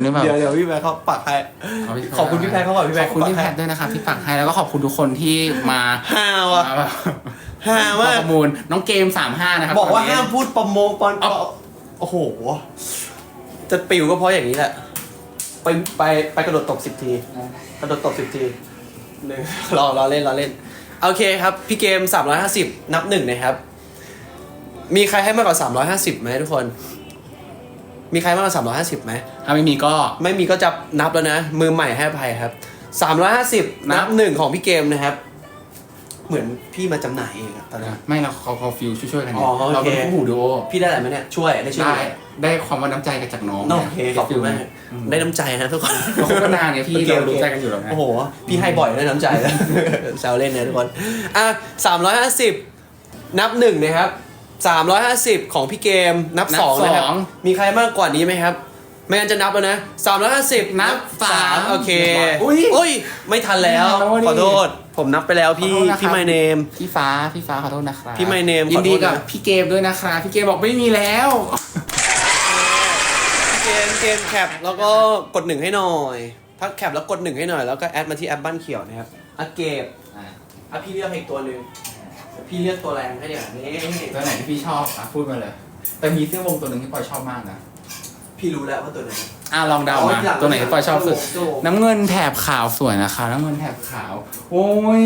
หรือเปล่า เดี๋ยวเดี๋ยวพี่แพรเขาปักให้ เาพี่ขอบคุณพี่แพรเขาก่อนพี่แพรขอบคุณพี่แพทด้วยนะครับที่ปักให้แล้วก็ขอบคุณทุกคนที่มาห้าว่ะมาแบบห้ามามากประมูลน้องเกม35นะครับบอกว่าตนนี้ ห้ามพูดประโมงปอนเอ้าโอ้โห จะปิวก็เพราะอย่างนี้แหละ ไปไปไปกระโดดตบสิบที กระโดดตบสิบทีหนึ่ง รอรอเล่นรอเล่น โอเคครับ พี่เกม 350 นับหนึ่งนะครับ มีใครให้มากกว่า 350ไหมทุกคน มีใครมากกว่า350ไหมถ้าไม่มีก็ ไม่มีก็จะนับแล้วนะ มือใหม่ให้อภัยครับ350นับหนึ่งของพี่เกมนะครับ เหมือนพี่มาจำหน่ายเองอะตอนนั้น ไม่เราเขาเขาฟิลช่วยๆกันอ๋อโอเค เราเป็นคู่หูดูโอพี่ได้อะไรไหมเนี่ยช่วยได้ช่วยได้ไหมได้ความว่าน้ำใจกันจากน้องโอเคขอบคุณมากอืมได้น้ำใจนะทุกคน เราคบกันนานเนี่ยพี่โอเค เราโอเครู้ใจกันอยู่แล้วไง โอ้โห พี่ให้บ่อยได้น้ำใจแล้ว แซวเล่นนะทุกคน อะสามร้อยห้าสิบนับหนึ่งนะครับ สามร้อยห้าสิบของพี่เกมนับสองนะครับมีใครมากกว่านี้ไหมครับ ไม่งั้นจะนับแล้วนะสามร้อยห้าสิบนับสาม โอเคอุ้ยอุ้ย ไม่ทันแล้ว ไม่ทันแล้วดิขอโทษ ผมนับไปแล้วพี่ ขอโทษนะครับพี่ไมเนม พี่ฟ้าพี่ฟ้าขอโทษนะครับพี่ My Name ยินดีขอโทษนะกับพี่เกมด้วยนะครับพี่เกมบอกไม่มีแล้ว เกมเกมแคปแล้วก็กดหนึ่งให้หน่อย ถ้าแคปแล้วกดหนึ่งให้หน่อย แล้วก็แอดมาที่แอปบ้านเขียวนะครับอะเก็บอะพี่เลือกให้อีกตัวหนึ่ง พี่เลือกตัวแรงให้เดี๋ยวนี้ตัวไหนที่พี่ชอบอะพูดมาเลย แต่มีเสื้อวงตัวหนึ่งที่ปอยชอบมากนะพี่รู้แล้วว่าตัวไหนอะลองเดาอ๋อมาหลังตัวไหนที่ปอยชอบสุดตัววงน้ำเงินแถบขาวสวยนะคะ น้ำเงินแถบขาว โอ้ย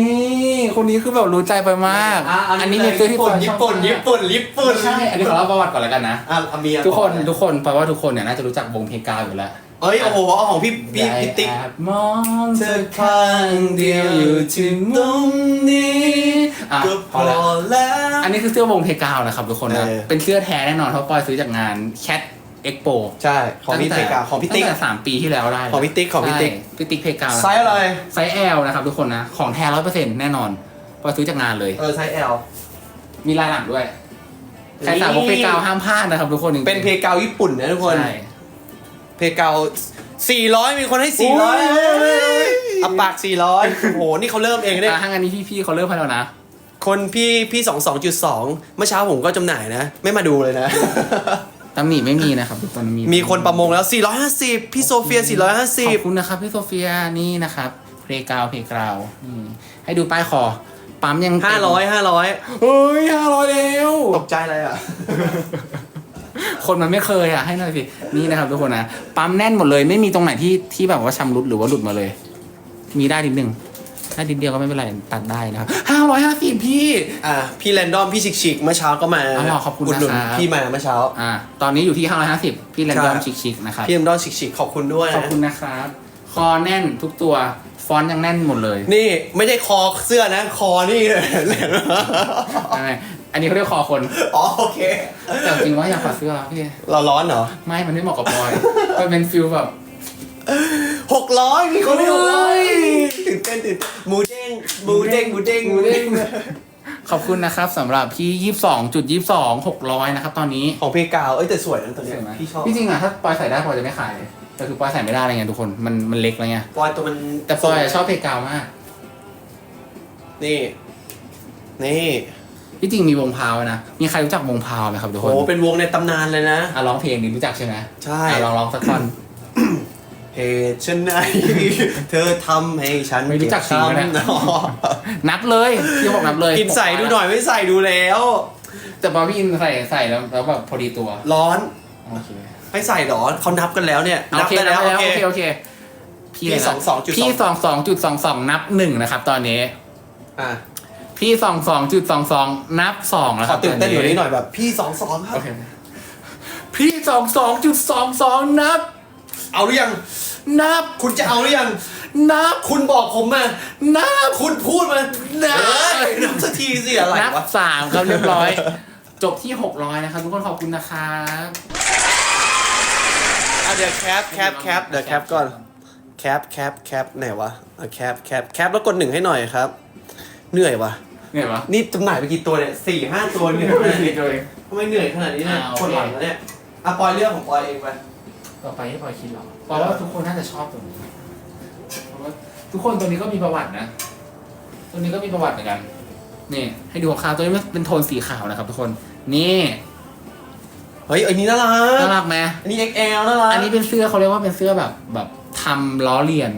คนนี้คือแบบรู้ใจไปมากอะอันนี้เป็นเสื้อที่ปอยชอบญี่ปุ่นมากญี่ปุ่นญี่ปุ่นใช่อันนี้ขอเล่าประวัติก่อนแล้วกันนะอะอะเมียทุกคนทุกคนแปลว่าทุกคนเนี่ยน่าจะรู้จักวงเพกาอยู่แล้ว เอ้ยโอ้โหเอาของพี่พี่พี่ติ๊กได้แอบมองเธอข้างเดียวอยู่ที่มุมนี้อะก็พพออแล้ว แล้ว อันนี้คือเสื้อวงเพกาวนะครับทุกคนนะ เออ เป็นเสื้อแท้แน่นอนเพราะปอยซื้อจากงาน Cat Expo ใช่ ของพี่ตั้เทแต่กาของพี่ติ๊ก ตั้งแต่สามปีที่แล้วได้ของพี่ติ๊กของพี่ติ๊ก ใช่พี่ติ๊กเพกาวไซส์อะไร ไซส์ L นะครับทุกคนนะ ของแท้ร้อยเปอร์เซ็นต์แน่นอนปอยซื้อจากงานเลย เออไซส์ L มีลายหลังด้วย ใครสาวกเพกาวห้ามพลาดนะครับทุกคนจริงๆเป็นเพกาญี่ปุ่นนะทุกคน ใช่ เพกา400 มีคนให้ 400โอ้ยเอาปาก 400 โอ้โห นี่เขาเริ่มเองเนี่ย อะถ้างั้นนี้พี่ๆเขาเริ่มให้แล้วนะ คนพี่พี่22.2เมื่อเช้าผมก็จำหน่ายนะ ไม่มาดูเลยนะ ตำหนิไม่มีนะครับทุกคนมีมีคนประมงแล้ว 450 พี่โซเฟีย ขอบ450 คุณนะครับพี่โซเฟียนี่นะครับเพลกาวเพกาวนี่ให้ดูป้ายคอ ปั๊มยังเต็ม500 500 เฮ้ยห้าร้อยแล้ว ตกใจอะไรอะ คนมันไม่เคยอะให้หน่อยสินี่นะครับทุกคนนะปั๊มแน่นหมดเลย ไม่มีตรงไหนที่ที่แบบว่าชำรุดหรือว่าหลุดมาเลย มีได้นิดนึงถ้านิดเดียวก็ไม่เป็นไรตัดได้นะครับห้าร้อยห้าสิบพี่ อะพี่แรนดอมพี่ชิกๆเมื่อเช้าก็มาอ๋อขอบคุณดหนุนนะครับ พี่มาเมื่อเช้า อ่า ตอนนี้อยู่ที่ห้าร้อยห้าสิบพี่แรนดอมครับชิคๆนะครับพี่แรนดอมชิกๆขอบคุณด้วยขอบนะคุณนะครับ คอแน่นทุกตัวฟอนต์ยังแน่นหมดเลยนี่ไม่ใช่คอเสื้อนะ คอนี่เลยไม่ อันนี้เขาเรียกคอคน อ๋อโอเค แต่จริงว่าอยากขอดเสื้อพี่ เราร้อนเหรอไม่ มันไม่เหมาะกับบอย มันเป็นฟิลแบบ หกร้อยมีคนให้หกร้อยเฮ้ยตื่นเต้นตื่นเต้นหมูเด้งหมูเด้งหมูเด้งหมูเด้งขอบคุณนะครับสำหรับพี่ยี่สิบสองจุดยี่สิบสองหกร้อยนะครับ ตอนนี้ของเพกาวเอ้ยแต่สวยนะตัวเนี้ยใช่ไหมพี่ชอบพี่จริงอะถ้าปอยใส่ได้ปอยจะไม่ขายเลยแต่คือปอยใส่ไม่ได้อะไรเงี้ยทุกคนมันมันเล็กอะไรเงี้ยปอยตัวมันแต่ปอยอะชอบเพกาวมาก นี่ นี่ ที่จริงมีวงพาวนะ มีใครรู้จักวงพาวไหมครับทุกโหคนเป็นวงในตำนานเลยนะ อะร้องเพลงนี้รู้จักใช่ไหมใช่อะลองร้องสักท่อนเหตุฉันไหนเธอทำให้ฉันไม่รู้จักจริงไหมเนี่ยเจ็บช้ำอ๋อนับเลยพี่บอกนับเลยกินใส่ดูหน่อยไม่ใส่ดูแล้ว แต่พอพี่อินใส่ใส่แล้วแล้วแบบพอดีตัว ร้อนโอเคไม่ใส่หรอเขานับกันแล้วเนี่ยโอนับเคได้แล้แล้ววโอโอเคเคโอเคพี่พี่อะไรนะ22.2พี่สองสองจุดสองสองนับหนึ่งนะครับ ตอนนี้ อะ พี่สองสองจุดสองสองนับสองแล้วขคอรับตื่นเต้นกว่านี้หน่อยแบบ พี่สองสองครับ โอเคพี่สองสองจุดสองสองนับ เอาหรือยัง นับ คุณจะเอาหรือยัง นับ คุณบอกผมมา นับ คุณพูดมานับเอ้ยนับสักทีสิอะไรนับวะ สามครับเรียบร้อย จบที่หกร้อยนะครับทุกคนขอบคุณนะครับ อะเดี๋ยวแคปแคปแคปเดี๋ยวแคปก่อนแคปแคปแคปไหนวะอะแคปแคปแคปแล้วกดหนึ่งให้หน่อยครับ เหนื่อยวะ เหนื่อยปะนี่จำหน่ายไปกี่ตัวเนี่ยสี่ห้าตัวเหนื่อยขนาดนี้เลยทำไมเหนื่อยขนาดนี้เนี่ยอ่าโอเค คนหลังแล้วเนี่ยอะปล่อยเรื่องของปอยเองไปต่อไปให้พลอยคิดหรอเพราะว่าทุกคนน่าจะชอบตรงนี้เพราะว่าทุกคนตัวนี้ก็มีประวัตินะ ตัวนี้ก็มีประวัติเหมือนกัน นี่ ให้ดูคร่าวๆตัวนี้มันเป็นโทนสีขาวนะครับทุกคน นี่เเฮ้ยอันนี้น่ารัน่ากรักไหมอันนี้ XL น่ารักอันนี้เป็นเสื้อเขาเรียกว่าเป็นเสื้อแบบแบบทำล้อเลียน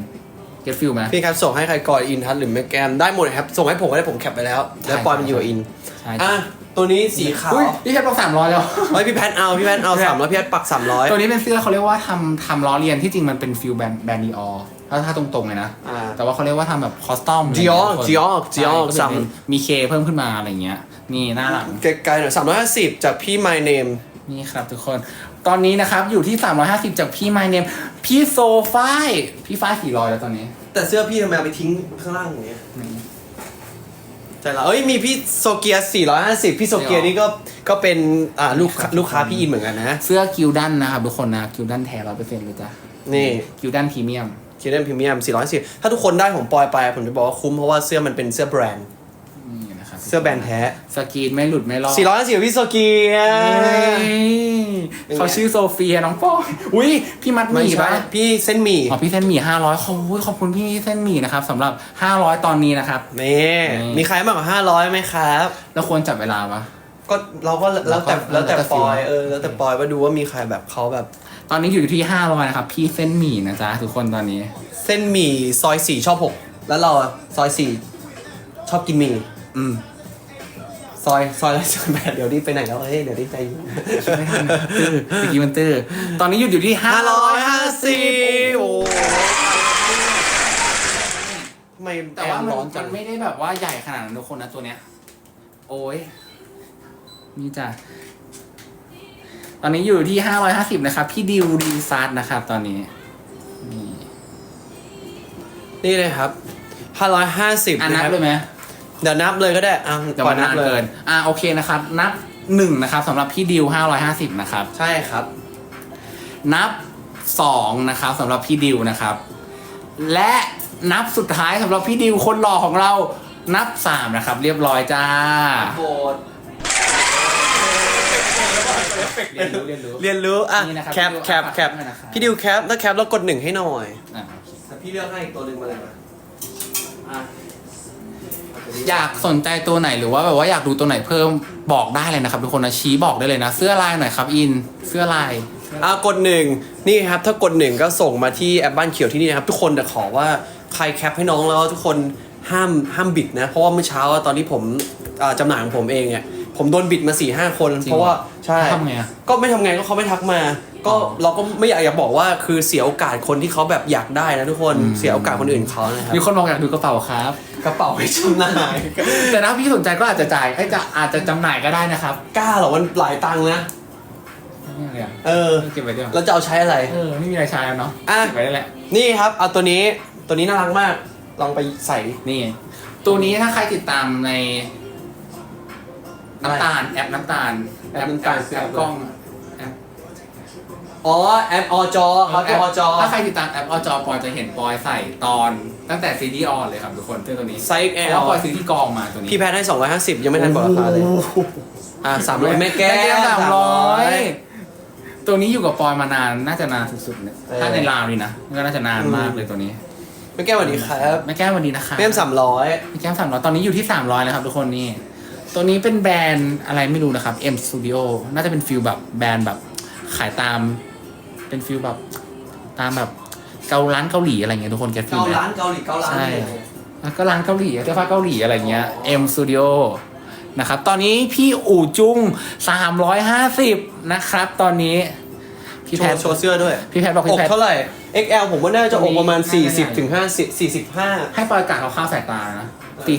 เก็ตฟิลไหมพี่ครับส่งให้ใครก่อนอินทัศน์หรือแม่แกมได้หมดเลยครับ ส่งให้ผมก็ได้ผมแคปไปแล้ว แล้วปอยมันอยู่กับอินใช่อะตัวนี้สีขาวอุ้ยพี่แพทบอกสามร้อยแล้ว เฮ้ยพี่แพทเอาพี่แพทเอาสามร้อยพี่แพทปักสามร้อยตัวนี้เป็นเสื้อเขาเรียกว่าทำทำล้อเลียนที่จริงมันเป็นฟิลแบรนด์แบรนด์ดีออถ้าถ้าตรงๆเลยนะอ่าแต่ว่าเขาเรียกว่าทำแบบคอสตอม Dior Dior Dior สั่งสั่งมีเคเพิ่มขึ้นมาอะไรเงี้ย นี่หน้าหลังไกลๆหน่อยสามร้อยห้าสิบจากพี่ My Name นี่ครับทุกคน ตอนนี้นะครับ อยู่ที่ 350 จากพี่ไมเนมพี่โซฟายพี่ฟ้ายสี่ร้อยแล้วตอนนี้แต่เสื้อพี่ทำไมเอาไปทิ้งข้างล่างอย่างเงี้ยใช่แล้วเอ้ยมีพี่โซเกีย450 พี่โซเกียนี่ก็ก็เป็นอ่าลูกค้าลูกค้าพี่อินเหมือนกันนะเสื้อกิวดันนะครับทุกคนนะกิวดันแท้ร้อยเปอร์เซ็นต์เลยจ้ะนี่กิวดันพรีเมียมคิดเล่นพรีเมียม410ถ้าทุกคนได้ของปอยไป ผมจะบอกว่าคุ้มเพราะว่าเสื้อมันเป็นเสื้อแบรนด์นี่นะครับเสื้อแบรนด์แท้สกรีนไม่หลุดไม่ลอก410พี่โซเกีย เฮ้ยเขาชื่อโซเฟียน้องปอยอุ้ยพี่มัดหไม่มี่ใช่ปะพี่เส้นหมี่อ๋อพี่เส้นหมี่ห้าร้อยขอบคุณขอบคุณพี่เส้นหมี่นะครับสำหรับห้าร้อยตอนนี้นะครับ นี่นี่ มีใครมากกว่า500ไหมครับ แล้วควรจับเวลาปะ ก็เราก็แล้วแต่เราก็แล้วแต่แล้วแต่ปอยฟิลเออแล้วแต่ปอยว่าดูว่ามีใครแบบเขาแบบ ตอนนี้อยู่ที่ห้าร้อยนะครับ พี่เส้นหมี่นะจ๊ะทุกคนตอนนี้ เส้นหมี่ซอยสี่ชอบหกแล้วเราอะซอยสี่ชอบกินหมี่อืม ซอยซอยอะไรซอยแปดเดี๋ยวรีบไปไหนแล้วเฮ้ยเดี๋ยวรีบไปไม่ทันตื้อตะกี้มันตื้อตอนนี้หยุดอยู่ที่ห้าห้าร้ร้ออยยห้าห้าสิสิบบโอ้ทำไมแต่แอว่าร์มันร้อนจัมังนไม่ได้แบบว่าใหญ่ขนาดนั้นทุกคนนะตัวเนี้ย โอ้ยนี่จ้ะตอนนี้อยู่ที่ห้าร้อยห้าสิบนะครับ พี่ดิวดีซัดนะครับ ตอนนี้ นี่นี่เลยครับห้าร้อยห้าสิบอะนะนับครับเลยไหม เดี๋ยวนับเลยก็ได้อะเดี๋ยวก่อมันนนันาบนเลย เกิน อะโอเคนะครับ นับหนึ่งนะครับสำหรับพี่ดิวห้าร้อยห้าสิบนะครับ ใช่ครับ นับสองนะครับสำหรับพี่ดิวนะครับ และนับสุดท้ายสำหรับพี่ดิวคนหล่อของเรานับสามนะครับ เรียบร้อยจ้า โบดเรียนรู้เรียนรู้ เรียนรู้อะนี่นะครับแคปแคปแคปให้นะครับ พี่ดิวแคปถ้าแคปแล้วกดหนึ่งให้หน่อย อะแต่พี่เลือกให้อีกตัวหนึ่งมาเลยมาอะ อยากสนใจตัวไหนหรือว่าแบบว่าอยากดูตัวไหนเพิ่มบอกได้เลยนะครับทุกคนนะชี้บอกได้เลยนะ เสื้อลายหน่อยครับอินเสื้อลาย อะกดหนึ่งนี่ครับถ้ากดหนึ่งก็ส่งมาที่แอปบ้านเขียวที่นี่นะครับ ทุกคนแต่ขอว่าใครแคปให้น้องแล้วทุกคนห้ามห้ามบิดนะ เพราะว่าเมื่อเช้าตอนที่ผมอ่าจำหน่ายของผมเองเนี่ยผมโดนบิดมา4ี่ห้าคน จริงเหรอเพราะว่าใช่ทำไงอะ ก็ไม่ทำไงก็เขาไม่ทักมา ก็อ๋อเราก็ไม่อยากอยากบอกว่าคือเสียโอกาสคนที่เขาแบบอยากได้นะทุกคนอืมเสียโอกาสคนอื่นเขานะครับ มีคนบอกอยากดูกระเป๋าครับ กระเป๋าให้จำหน่ายแต่ถ้าพี่สนใจก็อาจจะจ่ายไอ้ยจะอาจจะจำหน่ายก็ได้นะครับกล้าเหรอมันหลายตังค์นะนี่อะไรอะเออ เก็บไว้ด้วยแล้วจะเอาใช้อะไร เออไม่มีอะไรใช้แล้วเนาะอะ เก็บไว้ได้แหละ นี่ครับ เอาตัวนี้ ตัวนี้น่ารักมาก ลองไปใส่ นี่ ตัวนี้ถ้าใครติดตามในน้ำตาลแอปน้ำตาลแอปน้ำตาลคือแอแอปปกล้องแอป อ๋อแอปอจอครับอจอถ้าใครติดตามแอปอจอปอยจะเห็นปอยใส่ตอนตั้งแต่ซีดีออนเลยครับทุกคนเสื้อตัวนี้ไซส์เพแอราะลว่าปอยซื้อที่กองมาตัวนี้พี่แพทย์ให้ 250 ยังไม่ทันบอกราคาเลย อะสามร้อยแม่แก้วสามร้อย300ตัวนี้อยู่กับปอยมานานน่าจะนานสุดๆเนี่ยเออ ถ้าในลาวนี่นะก็น่าจะนานมากเลยตัวนี้แม่แก้วสวัสดีครับแม่แก้ววันนี้นะคะเพิ่มสามร้อยแม่แก้วสามร้อยตอนนี้อยู่ที่สามร้อยแล้วครับทุกคนนี่ ตัวนี้เป็นแบรนด์อะไรไม่รู้นะครับ M Studio น่าจะเป็นฟิลแบบแบรนด์แบบขายตาม เป็นฟิลแบบตามแบบเการ้านเกาหลีอะไรเงี้ยทุกคนแกฟิลเกาไหมร้านเกาหลีเการ้านใช่ เนี่ยแล้วก็ร้านเกาหลีเสื้อผ้าเกาหลีอะไรเงี้ย M Studio นะครับ ตอนนี้พี่อู่จุง 350 นะครับ ตอนนี้ พี่โชแพทว์โชว์เสื้อด้วย พี่แพทบอกอพี่กแพท เท่าไหร่ XL ผมว่าน่าจะอกประมาณตัวนี้น่าจะ40ถึง50 45 ให้ปล่อยกาดเขาข้าวสายตานะ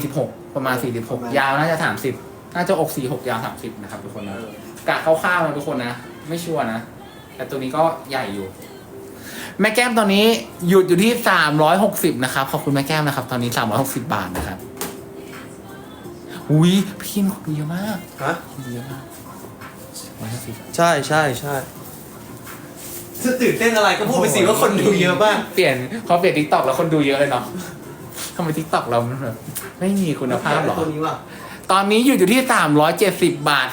46ประมาณ 46 ยาวน่าจะ 30 น่าจะอก 46 ยาว 30 นะครับทุกคนนะกะคร่าวๆนะทุกคนนะ ไม่ชัวร์นะ แต่ตัวนี้ก็ใหญ่อยู่ แม่แก้มตอนนี้หยุดอยู่ที่360นะครับ ขอบคุณแม่แก้มนะครับ ตอนนี้360บาทนะครับ อุ้ยพี่นคนดูเยอะมากฮะคนดูเยอะมาก150ใช่ใช่ใช่จะตื่นเต้นอะไรก็พูดไปสิว่าคนดูเยอะมากเปลี่ยนพอเปลี่ยนทิกตอกแล้วคนดูเยอะเลยเนาะทำไมทิกตอกเรามันแบบไม่มีคุณภาพหรอ ตัวนี้ว่ะ ตอนนี้อยู่อยู่ที่ 370 บาท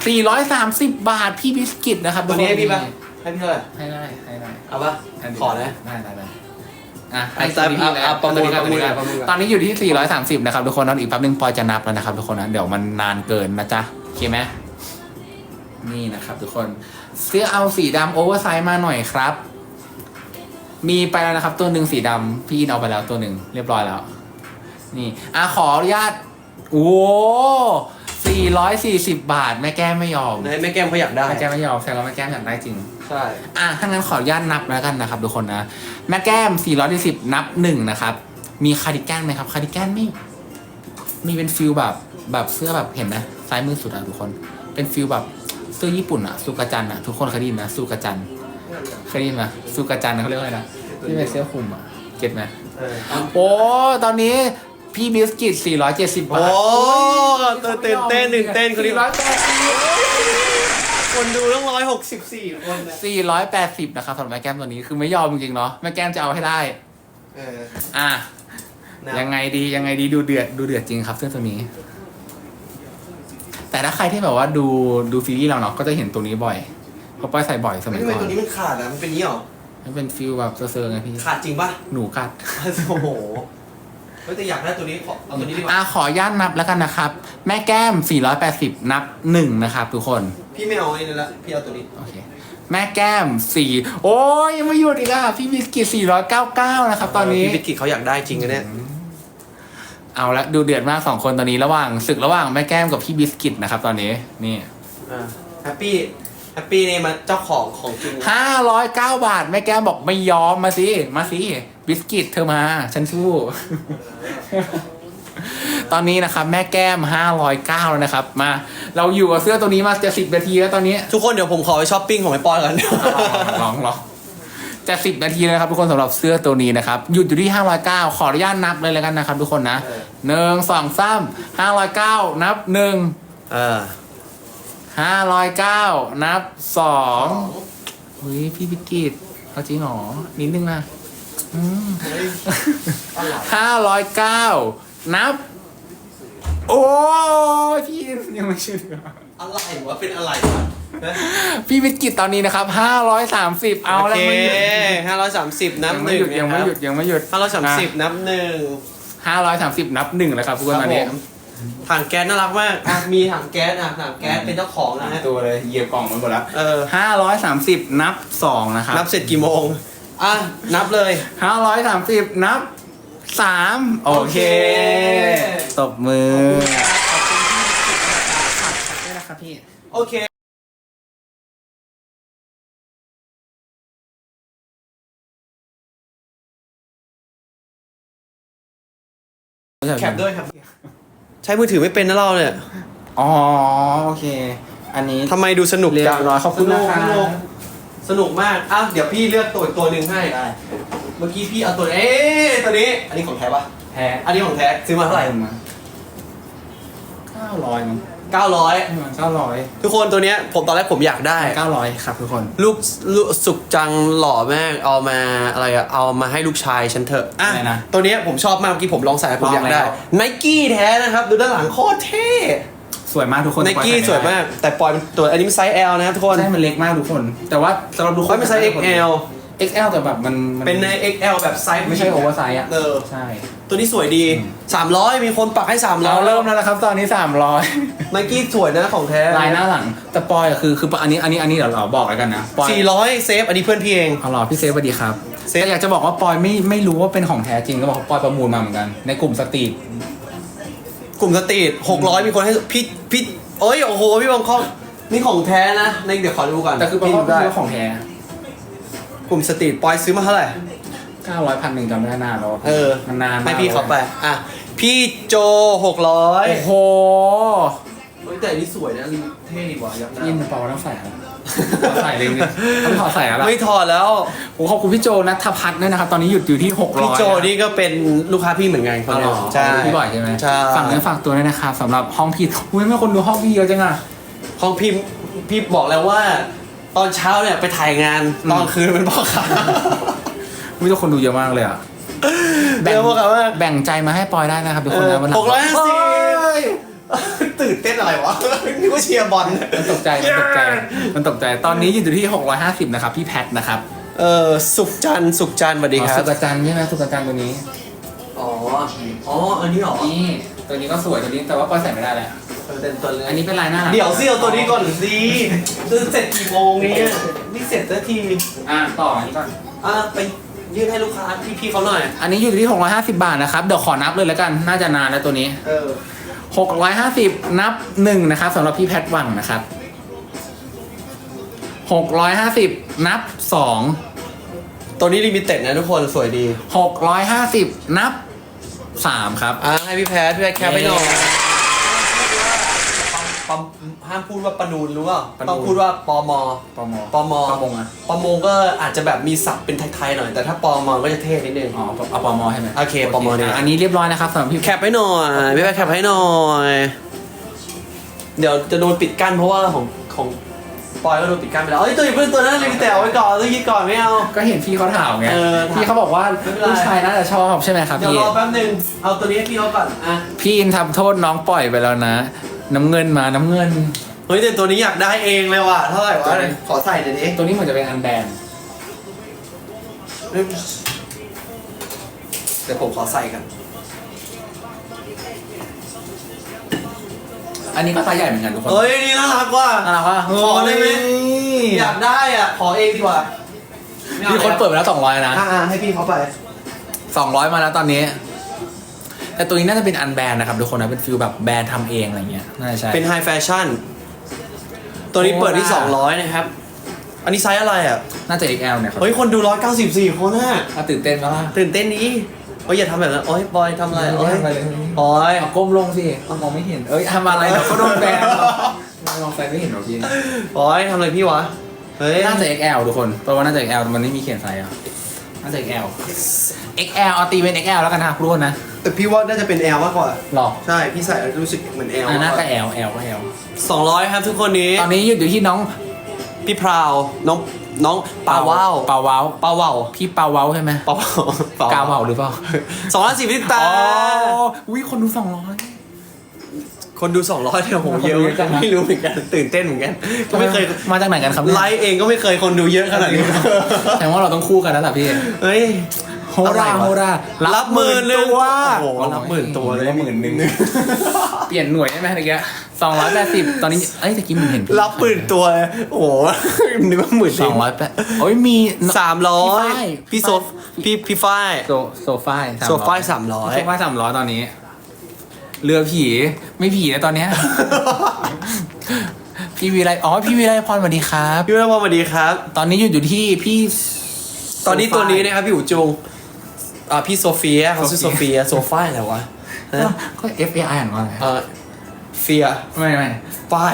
430 บาท พี่บิสกิตนะครับตัวนี้ให้พี่ปะ ทุก ให้พี่เท่าไหร่คนให้ได้ให้ได้เอาปะให้ได้ขอนะ ได้ได้ได้อะอะให้ตัวนี้พี่อะประมูลตัวนี้ก่อนประมูลก่อนตอนนี้อยู่ที่ 430 นะครับทุกคนตอนอีกแป๊บนึงปอยจะนับแล้วนะครับทุกคนนะเดี๋ยวมันนานเกินนะจ๊ะโอเคไหมนี่นะครับทุกคนเสื้อเอาสีดำโอเวอร์ไซส์มาหน่อยครับ มีไปแล้วนะครับ ตัวหนึ่งสีดำพี่อินเอาไปแล้วตัวหนึ่งเรียบร้อยแล้ว นี่อะขออนุญาตโอ้สี่ร้อยสี่สิบบาทแม่แก้มไม่ยอม ไหนแม่แก้มเขาอยากได้ แม่แก้มไม่ยอมแสดงว่าแม่แก้มอยากได้จริง ใช่ อะถ้างั้นขออนุญาตนับแล้วกันนะครับทุกคนนะ แม่แก้ม 410 นับหนึ่งนะครับ มีคาร์ดิแกนไหมครับ คาร์ดิแกนไม่ มีเป็นฟิลแบบแบบเสื้อแบบเห็นไหมซ้ายมือสุดอะทุกคน เป็นฟิลแบบเสื้อญี่ปุ่นอะซูกาจันอะทุกคนเคยได้ยินไหมซูกาจันเคยได้ยินไหมซูกาจันเขาเรียกว่าอะไรนะที่เป็นเสื้อคลุมอะเก็ตไหมเออโอ้ตอนนี้พี่บิสกิต 470 บาโอ้ทตื่นเต้นตื่นเต้นคนนี้480 คนดูต้องร้อยหกสิบสี่คนนะ480นะครับสำหรับแม่แก้มตัวนี้คือไม่ยอมจริงๆเนาะแม่แก้มจะเอาให้ได้ เอออะนะยังไงดียังไงดีดูเดือดดูเดือดจริงครับเสื้อตัวนี้ แต่ถ้าใครที่แบบว่าดูดูซีรีส์เราเนาะก็จะเห็นตัวนี้บ่อยเพราะป้อยใส่บ่อยสมัยทำไมก่อนตัวนี้มันขาดอะ มันเป็นอย่างนี้เหรอ มันเป็นฟิลแบบเซอร์ๆไงพี่ ขาดจริงป่ะหนูกัด โอ้โห เฮ้ยแต่อยากได้ตัวนี้ขอเอาตัวนี้ดีกว่า อะขอย่านนับแล้วกันนะครับ แม่แก้ม 480 นับหนึ่งนะครับ ทุกคน พี่ไม่เอาไอ้นี่ละพี่เอาตัวนี้ โอเค แม่แก้มสี่โอ้ยยังไม่หยุดอีกอะพี่บิสกิต499 นะครับ ตอนนี้ พี่บิกกิเขาอยากได้จริงนะเนี่ย เอาละดูเดือดมากสองคนตอนนี้ระหว่างศึกระหว่างแม่แก้มกับพี่บิสกิตนะครับ ตอนนี้ นี่ แฮปปี้ แฮปปี้นี่มันเจ้าของของจริงนะห้าร้อยเก้าบาท แม่แก้มบอกไม่ยอมมาสิ มาสิ บิสกิตเธอมา ฉันสู้ ตอนนี้นะครับ แม่แก้มห้าร้อยเก้าแล้วนะครับ มา เราอยู่กับเสื้อตัวนี้มาจะสิบนาทีแล้วตอนนี้ ทุกคนเดี๋ยวผมขอไปช้อปปิ้งของไอ้ปอนก่อน ลองลองจะสิบนาทีแล้วนะครับทุกคนสำหรับเสื้อตัวนี้นะครับ หยุดอยู่ที่ห้าร้อยเก้าขออนุญาตนับเลยแล้วกันนะครับ ทุกคนนะเออหนึ่งสองสามห้าร้อยเก้านับหนึ่งเออห้าร้อยเก้านับสองเฮ้ยพี่บิกกิตเอาจริงเหรอนิดนึงนะอืม ห้าร้อยเก้านับ โอ้ยพี่ยังไม่เชื่ออะไรวะ เป็นอะไรวะพี่วิกิตตอนนี้นะครับห้าร้อยสามสิบเอาโอแล้วเคไม่หยุดห้าร้อยสามสิบนับยังหไม่นึ่งหยุดยังไม่หยุดยังไม่หยุดห้าร้อยสามสิบนับหนึ่งห้าร้อยสามสิบนับหนึ่งแล้วครับทุกคนตอนนี้ครับผมถังแก๊สน่ารักมากอะมีถังแก๊สอะถังแก๊สเป็นเจ้าของนะฮะตัวเลยเหยียบกล่องมันหมดแล้วเออห้าร้อยสามสิบนับสองนะครับนับเสร็จกี่โมง อะ นับเลย ห้าร้อยสามสิบนับสามโอเคโอเคตบมือ ขอบคุณด้วยนะครับพี่ โอเคแคปด้วยครับ ใช้มือถือไม่เป็นนะเราเนี่ย อ๋อ โอเค อันนี้ทำไมดูสนุกเรียบจังร้อยขอบคุณสนุกนะครับสนุก สนุกมากอะเดี๋ยวพี่เลือกตัวอีกตัวหนึ่งให้เมื่อกี้พี่เอาตัวเอ๊ะตัวนี้ อันนี้ของแท้ปะแพ้อันนี้ของแท้ซื้อมาเท่าไหร่มาเก้าร้อยมั้ง900 เก้าร้อยทุกคนตัวเนี้ยผมตอนแรกผมอยากได้ เก้าร้อยครับทุกคนลูกลูกสุกจังหล่อมากเอามาอะไรอะเอามาให้ลูกชายฉันเถอะอะอะไรนะตัวเนี้ยผมชอบมากเมื่อกี้ผมลองใส่แล้วผมอยากได้ลองแล้ว ไนกี้แท้นะครับ ดูด้านหลังโคตรเท่ สวยมากทุกคนไนกี้สวยมาก แต่ปล่อยมันตัวอันนี้มันไซส์ L นะครับทุกคน ใช่ มันเล็กมากทุกคน แต่ว่าสำหรับทุกคเฮ้นยมันไซส์ XL XL แต่แบบมันมัเป็นใน XL แบบไซส์ไม่ใช่โอเวอร์ไซส์อะเออใช่ตัวนี้สวยดี 300 มีคนปักให้ 300เราเริ่มแล้วนะครับ ตอนนี้สามร้อยไนกี้สวยนะของแท้ลายหน้าหลัง แต่ปอยอะคือคืออันนี้อันนี้อันนี้เดี๋ยวเราบอกแล้วกันนะปอย400เซฟอันนี้เพื่อนพี่เองเอาหรอพี่เซฟสวัสดีครับเซฟแต่อยากจะบอกว่าปอยไม่ไม่รู้ว่าเป็นของแท้จริงก็บอกว่าปอยประมูลมาเหมือนกัน ในกลุ่มสตรีท กลุ่มสตรีท600มีคนให้พี่พี่เอ้ยโอ้โหพี่บางข้อนี่ของแท้นะในเดี๋ยวขอดูก่อนแต่คือปอยพี่ก็ดูได้ไม่รู้ว่าของแท้กลุ่มสตรีทปอยซื้อมาเท่าไหร่เก้าร้อยพันหนึ่งจำไม่ได้นานแล้วเออมันนานมกให้พี่เขาไปอะพี่โจหกร้อยโอ้โหแต่อันนี้สวยนะเท่ดีกว่ายักษ์ยินปอต้องใส่อะไรขอใส่เลยเนี่ยต้องขอใส่อะไรไม่ถอดแล้ว ผมขอบคุณพี่โจนัทพัฒน์ด้วยนะครับ ตอนนี้หยุดอยู่ที่หกร้อยพี่โจนี่ก็เป็นลูกค้าพี่เหมือนกันคนอ๋อเนี้เหรอใช่พี่บ่อยใช่ไหมใช่ฝากเนื้อฝากตัวด้วยนะครับสำหรับห้องพี่อุ้ยไม่คนดูห้องพี่เยอะจังอะของพี่พี่บอกแล้วว่า ตอนเช้าเนี่ยไปถ่ายงานอืมตอนคืนเป็นพ่อค้าอุ้ยทุกคนดูเยอะมากเลยอะเดี๋ยวพ่อค้ามากแบ่งใจมาให้ปอยได้นะครับทุกคนนะวันหลัง หกร้อยห้าสิบเฮ้ย ตื่นเต้นอะไรวะนึกว่าเชียร์บอลมันตกใจมันตกใจมันตกใจตอนนี้อยู่ที่ 650 นะครับ พี่แพทนะครับเออสุขจันทร์สุขจันทร์สวัสดีอ๋อครัสุบกจันทร์ใช่ไหมสุกจันทร์ตัวนี้ อ๋อ อ๋ออันนี้เหรอนี่ตัวนี้ก็สวยตัวนี้แต่ว่าปอยใส่ไม่ได้แหละเออเต็มตัวเลยอันนี้เป็นลายหน้าหลังเดี๋ยวสิเอาตัวนี้ก่อนสิจะเสร็จกี่โมงเนี่ยนี่เสร็จสักทีอะต่ออันนี้ก่อนอะไปยื่นให้ลูกค้าพี่ๆเขาหน่อย อันนี้อยู่ที่ 650 บาทนะครับ เดี๋ยวขอนับเลยแล้วกัน น่าจะนานแล้วตัวนี้ เออ 650 นับ1นะครับสำหรับพี่แพทวังนะครับ 650 นับ2ตัวนี้ลิมิเต็ดนะทุกคนสวยดี650 นับ 3 ครับ อะให้พี่แพทพี่แพทแคปไปหน่อย ปั๊มห้ามพูดว่าประนูนรู้เปล่าประนูน ต้องพูดว่าปมปมปมประมงอะปมงก็อาจจะแบบมีศัพท์เป็นไทยๆหน่อย แต่ถ้าปมก็จะเท่นิดนึง อ๋อเอาปมใช่ไหมโอเคปมเนี่ยอะอันนี้เรียบร้อยนะครับสำหรับพี่แคปให้หน่อยพี่แพทแคปให้หน่อย เดี๋ยวจะโดนปิดกั้นเพราะว่าของของปอยก็โดนปิดกั้นไปแล้วเอ้ยตัวอย่าเพิ่งตัวนั้นลิมิเต็ดเอาไว้ก่อนต้องคิดก่อนไม่เอา ก็เห็นพี่เขาถามไงเออพี่เขาบอกว่าไม่เป็นไร ลูกชายน่าจะชอบใช่ไหมครับเดี๋ยวพี่รอแป๊บนึงเอาตัวนี้ให้พี่เขาก่อนอะพี่อินทำโทษน้องปล่อยไปแล้วนะ น้ำเงินมาน้ำเงิน เฮ้ยแต่ตัวนี้อยากได้เองเลยว่ะเท่าไหร่ตัววะไหนขอใส่หน่อยดิตัวนี้เหมือนจะเป็นอันแบนเดี๋ยวผมขอใส่กัน อันนี้ก็ไซส์ใหญ่เหมือนกันทุกคนเฮ้ยนี่น่ารักว่ะน่ารักว่ะขอได้ไหมเฮ้ยอยากได้อะ ขอเองดีกว่ามีคนเปิดไปแล้วสองร้อยนะอ่าให้พี่เขาไป สองร้อยมาแล้วตอนนี้ แต่ตัวนี้น่าจะเป็นอันแบนนะครับทุกคนนะเป็นฟิลแบบแบรนด์ทำเองอะไรเงี้ยน่าจะใช่ เป็นไฮแฟชั่น ตัวนี้เปิดที่ โอ้ว่ะ 200 นะครับ อันนี้ไซส์อะไรอะ น่าจะ XL เนี่ยครับเฮ้ย คนดู 194 คนน่ะ อะตื่นเต้นปะล่ะ ตื่นเต้นนี้เฮ้ย อย่าทำแบบนั้นโอ้ยบอยทำอะไรไม่โอ้ยทำอะไรเลย บอย เอาก้มลงสิมองไม่เห็นเอ้ยทำอะไรเดี๋ยวก็โดนแบนหรอกมองใส่ไม่เห็นหรอกพี่บอยทำอะไรพี่วะ เฮ้ย น่าจะ XL ทุกคนเพราะว่าน่าจะ XL มันไม่มีเขียนไซส์อะ น่าจะ XL XL เอาตีเป็น XL แล้วกันนะทุกคนนะแต่พี่ว่าน่าจะเป็น L มากกว่า หรอใช่ พี่ใส่แล้วรู้สึกเหมือน L อะน่าจะ L L ก็ L สองร้อยครับทุกคนนี้ ตอนนี้อยู่ที่น้องพี่พราว น้อง น้องปาว่าวปาว้าวปาว่าวพี่ปาว้าวใช่ไหมปาว่าวกาวเผาหรือเปล่าสองร้อยสิบพี่ตา อ๋อวิคนดูสองร้อย คนดูสองร้อยเนี่ยโหเยอะคนดูเยอะจังนะไม่รู้เหมือนกันตื่นเต้นเหมือนกันก็ไม่เคยมาจากไหนกันครับเนี่ยไลฟ์เองก็ไม่เคยคนดูเยอะขนาดนี้แต่ว่าเราต้องคู่กันแล้วล่ะพี่เฮ้ยโฮราอะไรวะโฮรารับหมื่นหนึ่งตัวโอ้โหรับหมื่นตัวเลยหมื่นหนึ่งเปลี่ยนหน่วยได้ไหมตะกี้สองร้อยแปดสิบตอนนี้เอ้ยตะกี้มึงเห็นรับหมื่นตัวเลยโอ้โหนึกว่าหมื่นสองร้อยแปดโอ้ยมีสามร้อยพี่พี่ฝ้ายโซฟพี่พี่ฝ้ายโซโซฟายโซฟายสามร้อยโซฟายสามร้อยตอนนี้ เรือผีไม่ผีนะตอนเนี้ย พี่วีไรอ๋อพี่วีไรพรสวัสดีครับ พี่วรพรสวัสดีครับ ตอนนี้อยู่อยู่ที่พี่ ตอนนี้ตัวนี้นะครับพี่อู๋จุงอ่าพี่โซเฟียเขาชื่อโซโซเฟีเฟีย ยโซฟายอะไรวะก็ฮะก็ F A I อ่านว่าอะไรเอ่อเฟียไม่ไม่ฝ้าย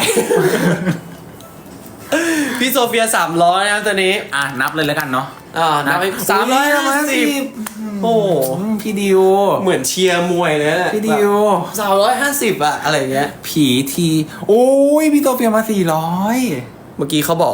พี่โซเฟียสามร้อยนะครับตัวนี้ อะนับเลยแล้วกันเนาะ อ่านับสามร้อยห้าสิบโอ้โหอืมพี่ดิว เหมือนเชียร์มวยเลยนะพี่ดิวสามร้อยห้าสิบอะอะไรอย่างเงี้ย ผีที โอ้ยพี่โตเฟียมาสี่ร้อย เมื่อกี้เขาบอก